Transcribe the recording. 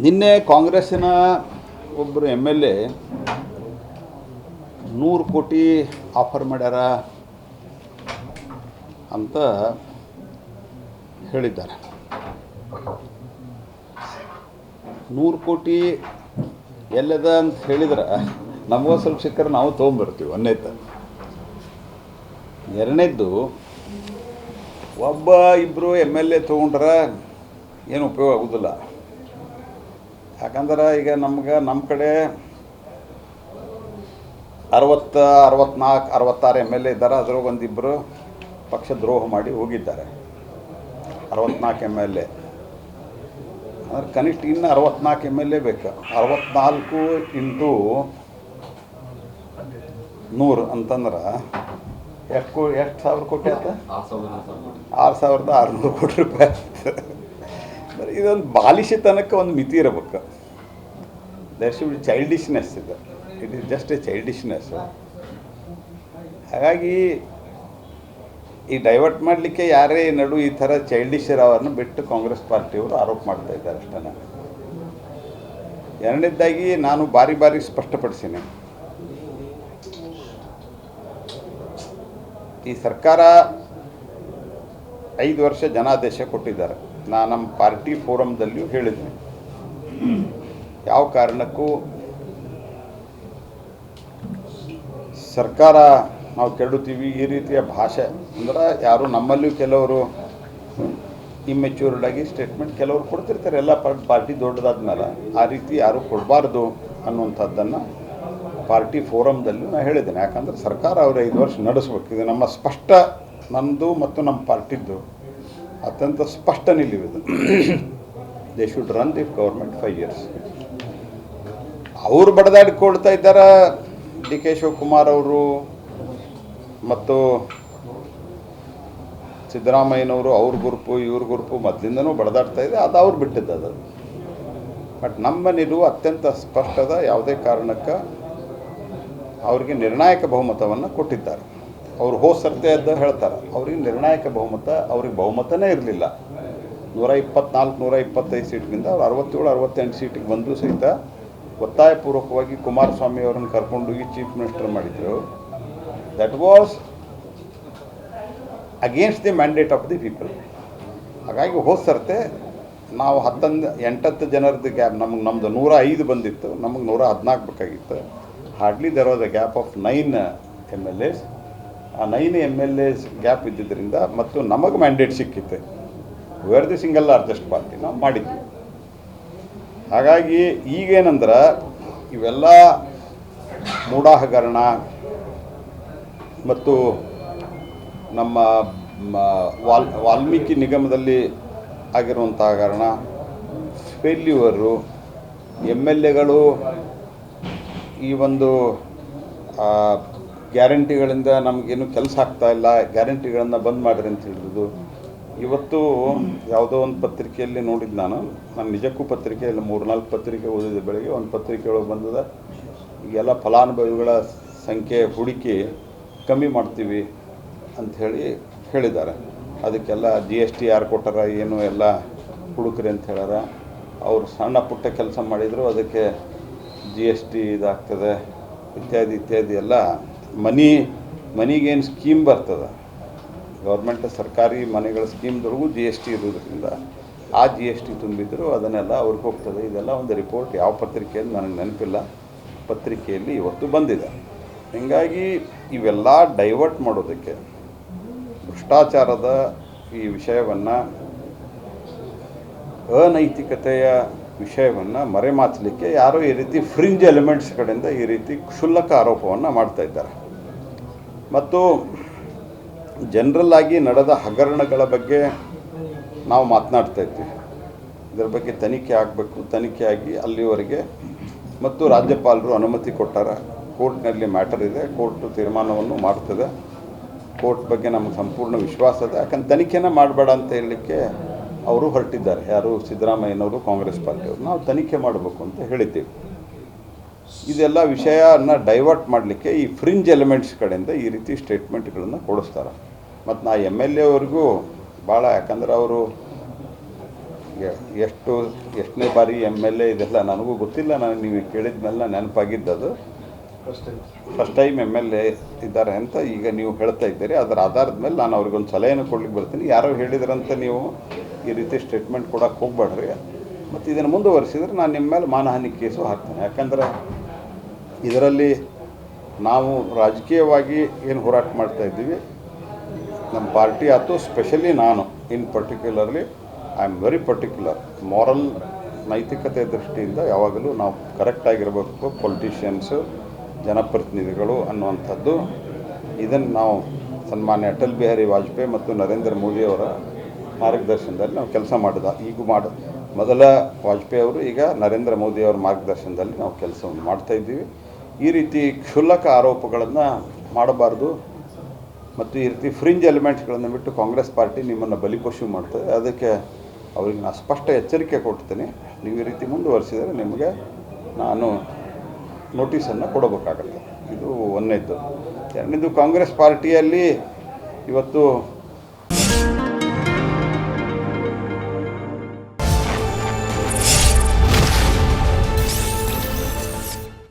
ನಿನ್ನೆ ಕಾಂಗ್ರೆಸ್ಸಿನ ಒಬ್ಬರು ಎಂ ಎಲ್ ಎ ನೂರು ಕೋಟಿ ಆಫರ್ ಮಾಡ್ಯಾರ ಅಂತ ಹೇಳಿದ್ದಾರೆ. ನೂರು ಕೋಟಿ ಎಲ್ಲದ ಅಂತ ಹೇಳಿದ್ರೆ ನಮಗೂ ಸ್ವಲ್ಪ ಸಿಕ್ಕರೆ ನಾವು ತೊಗೊಂಬರ್ತೀವಿ ಒಂದೇತ. ಎರಡನೇದ್ದು ಒಬ್ಬ ಇಬ್ಬರು ಎಂ ಎಲ್ ಎ ತೊಗೊಂಡ್ರೆ ಏನು ಉಪಯೋಗ ಆಗೋದಿಲ್ಲ. ಯಾಕಂದ್ರೆ ಈಗ ನಮ್ಗೆ ನಮ್ಮ ಕಡೆ ಅರವತ್ತ ಅರವತ್ನಾಲ್ಕು ಅರವತ್ತಾರು ಎಂ ಎಲ್ ಎ ಇದ್ದಾರೆ. ಅದ್ರಾಗ ಒಂದಿಬ್ಬರು ಪಕ್ಷ ದ್ರೋಹ ಮಾಡಿ ಹೋಗಿದ್ದಾರೆ. ಅರವತ್ನಾಲ್ಕು ಎಂ ಎಲ್ ಎ. ಅಂದ್ರೆ ಕನಿಷ್ಠ ಇನ್ನು ಅರವತ್ನಾಲ್ಕು ಎಂ ಎಲ್ ಎ ಬೇಕು. ಅರವತ್ನಾಲ್ಕು ಇಂಟು ನೂರು ಅಂತಂದ್ರೆ ಎಷ್ಟು ಕೋ ಎಷ್ಟು ಸಾವಿರ ಕೋಟಿ ಆಯ್ತು ಆರು ಸಾವಿರದ ಆರುನೂರು. ಕೋಟಿ ರೂಪಾಯಿ ಆಗ್ತದೆ. ಇದೊಂದು ಬಾಲಿಶತನಕ್ಕೆ ಒಂದು ಮಿತಿ ಇರಬೇಕು. ದರ್ ಶುಡ್ ಚೈಲ್ಡಿಶ್ನೆಸ್ ಇದು. It is just a childishness ಹಾಗಾಗಿ ಈ ಡೈವರ್ಟ್ ಮಾಡಲಿಕ್ಕೆ ಯಾರೇ ನಡು ಈ ಥರ ಚೈಲ್ಡಿಶ್ ಅವರನ್ನ ಬಿಟ್ಟು ಕಾಂಗ್ರೆಸ್ ಪಾರ್ಟಿಯವರು ಆರೋಪ ಮಾಡ್ತಾ ಇದ್ದಾರೆ ಅಷ್ಟೇ ಎರಡನೇದಾಗಿ ನಾನು ಬಾರಿ ಬಾರಿ ಸ್ಪಷ್ಟಪಡಿಸೀನಿ. ಈ ಸರ್ಕಾರ ಐದು ವರ್ಷ ಜನಾದೇಶ ಕೊಟ್ಟಿದ್ದಾರೆ. ನಾನು ನಮ್ಮ ಪಾರ್ಟಿ ಫೋರಮ್ದಲ್ಲಿಯೂ ಹೇಳಿದ್ದೀನಿ ಯಾವ ಕಾರಣಕ್ಕೂ ಸರ್ಕಾರ ನಾವು ಕೆರಡುತ್ತೀವಿ ಈ ರೀತಿಯ ಭಾಷೆ ಅಂದ್ರೆ ಯಾರು ನಮ್ಮಲ್ಲಿಯೂ ಕೆಲವರು ಇಮ್ಮೆಚ್ಯೂರ್ಡ್ ಆಗಿ ಸ್ಟೇಟ್ಮೆಂಟ್ ಕೆಲವರು ಕೊಡ್ತಿರ್ತಾರೆ. ಎಲ್ಲ ಪಾರ್ಟಿ ದೊಡ್ಡದಾದ್ಮೇಲೆ ಆ ರೀತಿ ಯಾರು ಕೊಡಬಾರ್ದು ಅನ್ನುವಂಥದ್ದನ್ನು ಪಾರ್ಟಿ ಫೋರಮ್ದಲ್ಲಿ ನಾನು ಹೇಳಿದ್ದೇನೆ. ಯಾಕಂದ್ರೆ ಸರ್ಕಾರ ಅವರು ಐದು ವರ್ಷ ನಡೆಸ್ಬೇಕು. ಇದು ನಮ್ಮ ಸ್ಪಷ್ಟ ನಮ್ಮದು ಮತ್ತು ನಮ್ಮ ಪಾರ್ಟಿದ್ದು. ಅತ್ಯಂತ ಸ್ಪಷ್ಟ ನಿಲುವಿದು they should run the government five years ಅವರು ಬಡದಾಡಿಕೊಳ್ತಾ ಇದ್ದಾರೆ ಡಿ ಕೆ ಶಿವಕುಮಾರ್ ಅವರು ಮತ್ತು ಸಿದ್ದರಾಮಯ್ಯನವರು ಅವ್ರ ಗುರುಪು, ಇವ್ರ ಗುರುಪು ಮೊದಲಿಂದನೂ ಬಡದಾಡ್ತಾ ಇದೆ. ಅದು ಅವ್ರು ಬಿಟ್ಟಿದ್ದು ಅದು. ಬಟ್ ನಮ್ಮ ನಿಲುವು ಅತ್ಯಂತ ಸ್ಪಷ್ಟದ ಯಾವುದೇ ಕಾರಣಕ್ಕೆ ಅವರಿಗೆ ನಿರ್ಣಾಯಕ ಬಹುಮತವನ್ನು ಕೊಟ್ಟಿದ್ದಾರೆ. ಅವರು ಹೋದ ಸರ್ತೆ ಅಂತ ಹೇಳ್ತಾರೆ ಅವ್ರಿಗೆ ನಿರ್ಣಾಯಕ ಬಹುಮತ ಅವ್ರಿಗೆ ಬಹುಮತನೇ ಇರಲಿಲ್ಲ. ನೂರ ಇಪ್ಪತ್ನಾಲ್ಕು ನೂರ ಇಪ್ಪತ್ತೈದು ಸೀಟ್ಗಿಂತ ಅವ್ರು ಅರವತ್ತೇಳು, ಅರವತ್ತೆಂಟು ಸೀಟಿಗೆ ಬಂದರೂ ಸಹಿತ ಒತ್ತಾಯಪೂರ್ವಕವಾಗಿ ಕುಮಾರಸ್ವಾಮಿ ಅವರನ್ನು ಕರ್ಕೊಂಡೋಗಿ ಚೀಫ್ ಮಿನಿಸ್ಟರ್ ಮಾಡಿದರು. That was against the mandate of the people ಹಾಗಾಗಿ ಹೋದ ಸರ್ತೆ ನಾವು ಹತ್ತೊಂದು, ಎಂಟತ್ತು ಜನರದ್ದು ಗ್ಯಾಪ್, ನಮಗೆ ನಮ್ಮದು ನೂರ ಐದು ಬಂದಿತ್ತು, ನಮಗೆ ನೂರ ಹದಿನಾಲ್ಕು ಬೇಕಾಗಿತ್ತು. Hardly there was a gap of nine M L S ಆ nine M L S gap ಇದ್ದಿದ್ದರಿಂದ ಮತ್ತು ನಮಗೆ ಮ್ಯಾಂಡೇಟ್ ಸಿಕ್ಕಿತ್ತು. Where the single largest party ನಾವು ಮಾಡಿದ್ವಿ. ಹಾಗಾಗಿ ಈಗೇನಂದ್ರೆ ಇವೆಲ್ಲ ಮೂಢ ಮತ್ತು ನಮ್ಮ ವಾಲ್, ವಾಲ್ಮೀಕಿ ನಿಗಮದಲ್ಲಿ ಆಗಿರುವಂಥ ಹಗರಣ ಫೇಲ್ಯೂವರು ಎಂ ಎಲ್ ಎಗಳು ಈ ಒಂದು ಗ್ಯಾರಂಟಿಗಳಿಂದ ನಮಗೇನು ಕೆಲಸ ಆಗ್ತಾ ಇಲ್ಲ, ಗ್ಯಾರಂಟಿಗಳನ್ನು ಬಂದ್ ಮಾಡಿರಿ ಅಂತ ಹೇಳಿದ್ದು. ಇವತ್ತು ಯಾವುದೋ ಒಂದು ಪತ್ರಿಕೆಯಲ್ಲಿ ನೋಡಿದ್ದು ನಾನು. ನಾನು ನಿಜಕ್ಕೂ ಪತ್ರಿಕೆ ಇಲ್ಲ ಮೂರು ನಾಲ್ಕು ಪತ್ರಿಕೆ ಓದಿದ ಬೆಳಗ್ಗೆ. ಒಂದು ಪತ್ರಿಕೆ ಒಳಗೆ ಬಂದದ, ಈಗೆಲ್ಲ ಫಲಾನುಭವಿಗಳ ಸಂಖ್ಯೆ ಹುಡುಕಿ ಕಮ್ಮಿ ಮಾಡ್ತೀವಿ ಅಂಥೇಳಿ ಹೇಳಿದ್ದಾರೆ. ಅದಕ್ಕೆಲ್ಲ ಜಿ ಎಸ್ ಟಿ ಯಾರು ಕೊಟ್ಟಾರ, ಏನು ಎಲ್ಲ ಹುಡುಕ್ರಿ ಅಂತ ಹೇಳಾರ ಅವರು ಸಣ್ಣ ಪುಟ್ಟ ಕೆಲಸ ಮಾಡಿದರು, ಅದಕ್ಕೆ ಜಿ ಎಸ್ ಟಿ ಇದಾಗ್ತದೆ, ಇತ್ಯಾದಿ ಇತ್ಯಾದಿ ಎಲ್ಲ ಮನಿ, ಮನಿಗೇನು ಸ್ಕೀಮ್ ಬರ್ತದೆ? ಗೌರ್ಮೆಂಟ್ ಸರ್ಕಾರಿ ಮನೆಗಳ ಸ್ಕೀಮ್ದೊಳಗೂ ಜಿ ಎಸ್ ಟಿ ಇರೋದ್ರಿಂದ ಆ ಜಿ ಎಸ್ ಟಿ ತುಂಬಿದ್ರು ಅದನ್ನೆಲ್ಲ ಅವ್ರಿಗೆ ಹೋಗ್ತದೆ. ಇದೆಲ್ಲ ಒಂದು ರಿಪೋರ್ಟ್ ಯಾವ ಪತ್ರಿಕೆಯಲ್ಲಿ ನನಗೆ ನೆನಪಿಲ್ಲ. ಪತ್ರಿಕೆಯಲ್ಲಿ ಇವತ್ತು ಬಂದಿದೆ. ಹೀಗಾಗಿ ಇವೆಲ್ಲ ಡೈವರ್ಟ್ ಮಾಡೋದಕ್ಕೆ ಭ್ರಷ್ಟಾಚಾರದ ಈ ವಿಷಯವನ್ನು, ಅನೈತಿಕತೆಯ ವಿಷಯವನ್ನು ಮರೆಮಾಚಲಿಕ್ಕೆ ಯಾರೋ ಈ ರೀತಿ ಫ್ರಿಂಜ್ ಎಲಿಮೆಂಟ್ಸ್ ಕಡೆಯಿಂದ ಈ ರೀತಿ ಕ್ಷುಲ್ಲಕ ಆರೋಪವನ್ನು ಮಾಡ್ತಾ ಇದ್ದಾರೆ. ಮತ್ತು ಜನರಲ್ ನಡೆದ ಹಗರಣಗಳ ಬಗ್ಗೆ ನಾವು ಮಾತನಾಡ್ತಾ ಇದ್ದೀವಿ ಇದರ ಬಗ್ಗೆ ತನಿಖೆ ಆಗಬೇಕು, ತನಿಖೆ ಆಗಿ ಅಲ್ಲಿವರೆಗೆ ಮತ್ತು ರಾಜ್ಯಪಾಲರು ಅನುಮತಿ ಕೊಟ್ಟಾರ. ಕೋರ್ಟ್ನಲ್ಲಿ ಮ್ಯಾಟರ್ ಇದೆ, ಕೋರ್ಟ್ ತೀರ್ಮಾನವನ್ನು ಮಾಡ್ತದೆ. ಕೋರ್ಟ್ ಬಗ್ಗೆ ನಮಗೆ ಸಂಪೂರ್ಣ ವಿಶ್ವಾಸ ಇದೆ. ಯಾಕಂದ್ರೆ ತನಿಖೆನ ಮಾಡಬೇಡ ಅಂತ ಹೇಳಲಿಕ್ಕೆ ಅವರು ಹೊರಟಿದ್ದಾರೆ. ಯಾರು ಸಿದ್ದರಾಮಯ್ಯನವರು ಕಾಂಗ್ರೆಸ್ ಪಾರ್ಟಿಯವರು. ನಾವು ತನಿಖೆ ಮಾಡಬೇಕು ಅಂತ ಹೇಳಿದ್ದೀವಿ. ಇದೆಲ್ಲ ವಿಷಯನ ಡೈವರ್ಟ್ ಮಾಡಲಿಕ್ಕೆ ಈ ಫ್ರಿಂಜ್ ಎಲಿಮೆಂಟ್ಸ್ ಕಡೆಯಿಂದ ಈ ರೀತಿ ಸ್ಟೇಟ್ಮೆಂಟ್ಗಳನ್ನು ಕೊಡಿಸ್ತಾರೆ. ಮತ್ತು ನಾ ಎಂ ಎಲ್ ಎ ಅವ್ರಿಗೂ ಭಾಳ ಯಾಕಂದ್ರೆ ಅವರು ಎಷ್ಟು ಎಷ್ಟನೇ ಬಾರಿ ಎಂ ಎಲ್ ಎ ಇದೆಲ್ಲ ನನಗೂ ಗೊತ್ತಿಲ್ಲ. ನಾನು ನೀವು ಕೇಳಿದ ಮೇಲೆ ನೆನಪಾಗಿದ್ದದು first time M L A ಇದ್ದಾರೆ ಅಂತ ಈಗ ನೀವು ಹೇಳ್ತಾ ಇದ್ದೀರಿ. ಅದರ ಆಧಾರದ ಮೇಲೆ ನಾನು ಅವ್ರಿಗೊಂದು ಸಲಹೆಯನ್ನು ಕೊಡ್ಲಿಕ್ಕೆ ಬರ್ತೀನಿ. ಯಾರೋ ಹೇಳಿದ್ರಂತ ನೀವು ಈ ರೀತಿ ಸ್ಟೇಟ್ಮೆಂಟ್ ಕೊಡೋಕೆ ಹೋಗ್ಬೇಡ್ರಿ. ಮತ್ತು ಇದನ್ನು ಮುಂದುವರಿಸಿದ್ರೆ ನಾನು ನಿಮ್ಮ ಮೇಲೆ ಮಾನಹಾನಿ ಕೇಸು ಹಾಕ್ತೇನೆ. ಯಾಕಂದರೆ ಇದರಲ್ಲಿ ನಾವು ರಾಜಕೀಯವಾಗಿ ಏನು ಹೋರಾಟ ಮಾಡ್ತಾ ಇದ್ದೀವಿ. ನಮ್ಮ ಪಾರ್ಟಿ ಆಯ್ತು ಸ್ಪೆಷಲಿ ನಾನು in particularly I am very particular moral ನೈತಿಕತೆ ದೃಷ್ಟಿಯಿಂದ ಯಾವಾಗಲೂ ನಾವು ಕರೆಕ್ಟಾಗಿರಬೇಕು ಪೊಲಿಟಿಷಿಯನ್ಸು ಜನಪ್ರತಿನಿಧಿಗಳು ಅನ್ನುವಂಥದ್ದು. ಇದನ್ನು ನಾವು ಸನ್ಮಾನ್ಯ ಅಟಲ್ ಬಿಹಾರಿ ವಾಜಪೇಯಿ ಮತ್ತು ನರೇಂದ್ರ ಮೋದಿಯವರ ಮಾರ್ಗದರ್ಶನದಲ್ಲಿ ನಾವು ಕೆಲಸ ಮಾಡಿದ, ಈಗ ಮಾಡ, ಮೊದಲ ವಾಜಪೇಯಿ ಅವರು, ಈಗ ನರೇಂದ್ರ ಮೋದಿಯವರ ಮಾರ್ಗದರ್ಶನದಲ್ಲಿ ನಾವು ಕೆಲಸವನ್ನು ಮಾಡ್ತಾ ಇದ್ದೀವಿ. ಈ ರೀತಿ ಕ್ಷುಲ್ಲಕ ಆರೋಪಗಳನ್ನು ಮಾಡಬಾರ್ದು. ಮತ್ತು ಈ ರೀತಿ ಫ್ರಿಂಜ್ ಎಲಿಮೆಂಟ್ಸ್ಗಳನ್ನು ಬಿಟ್ಟು ಕಾಂಗ್ರೆಸ್ ಪಾರ್ಟಿ ನಿಮ್ಮನ್ನು ಬಲಿಪಶು ಮಾಡ್ತದೆ. ಅದಕ್ಕೆ ಅವ್ರಿಗೆ ನಾನು ಸ್ಪಷ್ಟ ಎಚ್ಚರಿಕೆ ಕೊಡ್ತೀನಿ. ನೀವು ಈ ರೀತಿ ಮುಂದುವರಿಸಿದರೆ ನಿಮಗೆ ನಾನು ನೋಟಿಸನ್ನು ಕೊಡಬೇಕಾಗತ್ತೆ. ಇದು ಒಂದನೇದ್ದು. ಎರಡನೇದು ಕಾಂಗ್ರೆಸ್ ಪಾರ್ಟಿಯಲ್ಲಿ ಇವತ್ತು